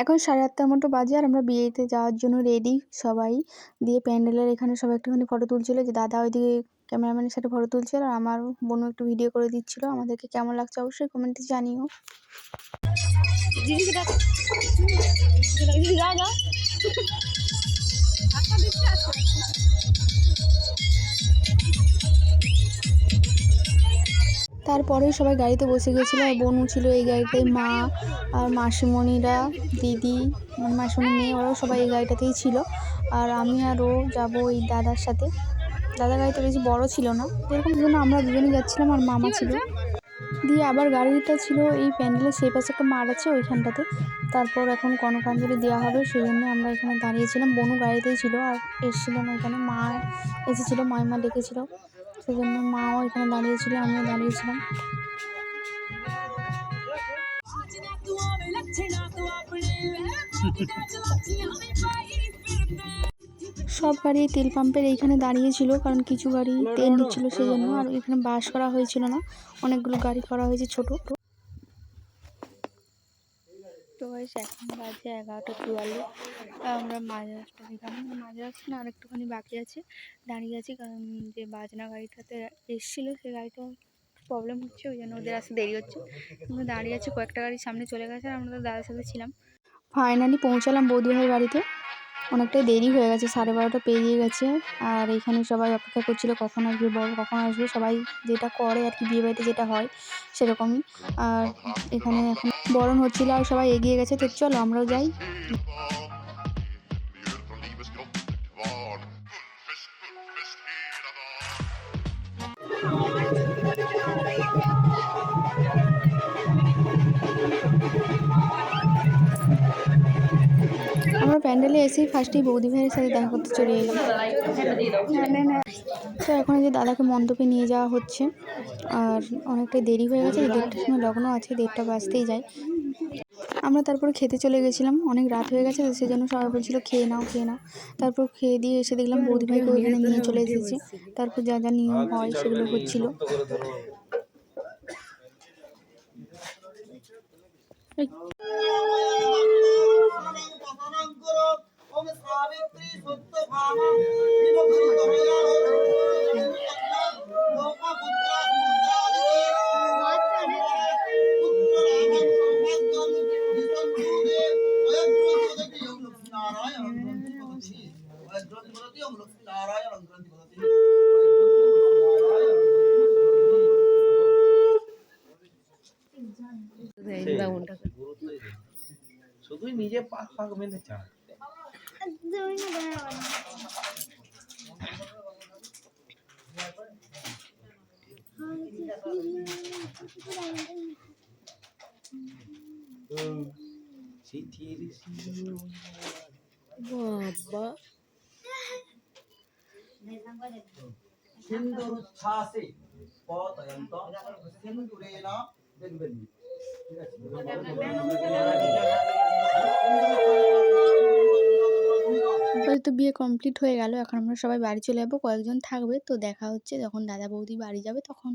এখন সাড়ে আটটার মতো বাজে আর আমরা বিয়েতে যাওয়ার জন্য রেডি সবাই দিয়ে প্যান্ডেলের এখানে সবাই একটুখানি ফটো তুলছিল যে দাদা ওইদিকে ক্যামেরাম্যানের সাথে ফটো তুলছিল আর আমার বোনও একটু ভিডিও করে দিচ্ছিল আমাদেরকে কেমন লাগছে অবশ্যই কমেন্টে জানিও তারপরেই সবাই গাড়িতে বসে গেছিল, আর বোনও ছিল এই গাড়িতে, মা আর মাসিমণিরা, দিদি মানে মাসিমণি, মেয়ে, ওরাও সবাই এই গাড়িটাতেই ছিল। আর আমি আর ও যাব ওই দাদার সাথে। দাদার গাড়িটা বেশি বড় ছিল না এরকম জন্য আমরা দুজনে যাচ্ছিলাম আর মামা ছিল। দিয়ে আবার গাড়িটা ছিল এই প্যান্ডেলের সেই পাশে একটা মাঠ আছে ওইখানটাতে। তারপর এখন কনকাঞ্জলি দেওয়া হবে সেই জন্য আমরা এখানে দাঁড়িয়েছিলাম। বনু গাড়িতেই ছিল আর এসেছিলাম এখানে, মা এসেছিল মাইমা ডেকেছিল। সেই জন্য মাও এখানে দাঁড়িয়েছিল, আমিও দাঁড়িয়েছিলাম। সব গাড়ি তেল পাম্পের এইখানে দাঁড়িয়েছিল, কারণ কিছু গাড়ি তেল নিচ্ছিল সেজন্য আর এখানে বাস করা হয়েছিল না। অনেকগুলো গাড়ি করা হয়েছে ছোট। গাইস এখন বাজে এগারোটা চুয়াল্লিশ। আমরা মাঝ রাস্তা এখানে মাঝ রাস্তা না আর একটুখানি বাকি আছে। দাঁড়িয়ে আছি, কারণ যে বাজনা গাড়িটাতে এসেছিল, সে গাড়িটা প্রবলেম হচ্ছে, ওই জন্য ওদের আসতে দেরি হচ্ছে। আমরা দাঁড়িয়ে আছি, কয়েকটা গাড়ি সামনে চলে গেছে, আর আমরা দাদার সাথে ছিলাম। ফাইনালি পৌঁছালাম বৌদি ভাইয়ের বাড়িতে। অনেকটাই দেরি হয়ে গেছে, সাড়ে বারোটা পেরিয়ে গেছে। আর এখানে সবাই অপেক্ষা করছিল কখন আসবে বর কখন আসবে, সবাই যেটা করে আর কি, বিয়ে বাড়িতে যেটা হয় সেরকমই। আর এখানে এখন বরণ হচ্ছিল আর সবাই এগিয়ে গেছে, তো চলো আমরাও যাই। আমরা প্যান্ডেলে এসেই ফার্স্টেই বৌদি ভাইয়ের সাথে দেখা করতে চলে এলাম। তো এখন যে দাদাকে মণ্ডপে নিয়ে যাওয়া হচ্ছে, আর অনেকটা দেরি হয়ে গেছে দেড়টার সময় লগ্ন আছে, দেড়টা বাজতেই যায়। আমরা তারপরে খেতে চলে গেছিলাম, অনেক রাত হয়ে গেছে, তো সেজন্য সবাই বলছিল, খেয়ে নাও খেয়ে নাও। তারপর খেয়ে দিয়ে এসে দেখলাম বৌদি ভাইকে ওইখানে নিয়ে চলে এসেছে। তারপর যা যা নিয়ম হয় সেগুলো হচ্ছিল। এই ওম শুধুই নিজে পাক পাক মেনে চিঠির বাবা। সিন্দুরুচ্ছ্বাসে পতয়ন্ত সিন্দুরেণ দেখবেন তো বিয়ে কমপ্লিট হয়ে গেল, এখন আমরা সবাই বাড়ি চলে যাব, কয়েকজন থাকবে, তো দেখা হচ্ছে যখন দাদা বৌদি বাড়ি যাবে তখন।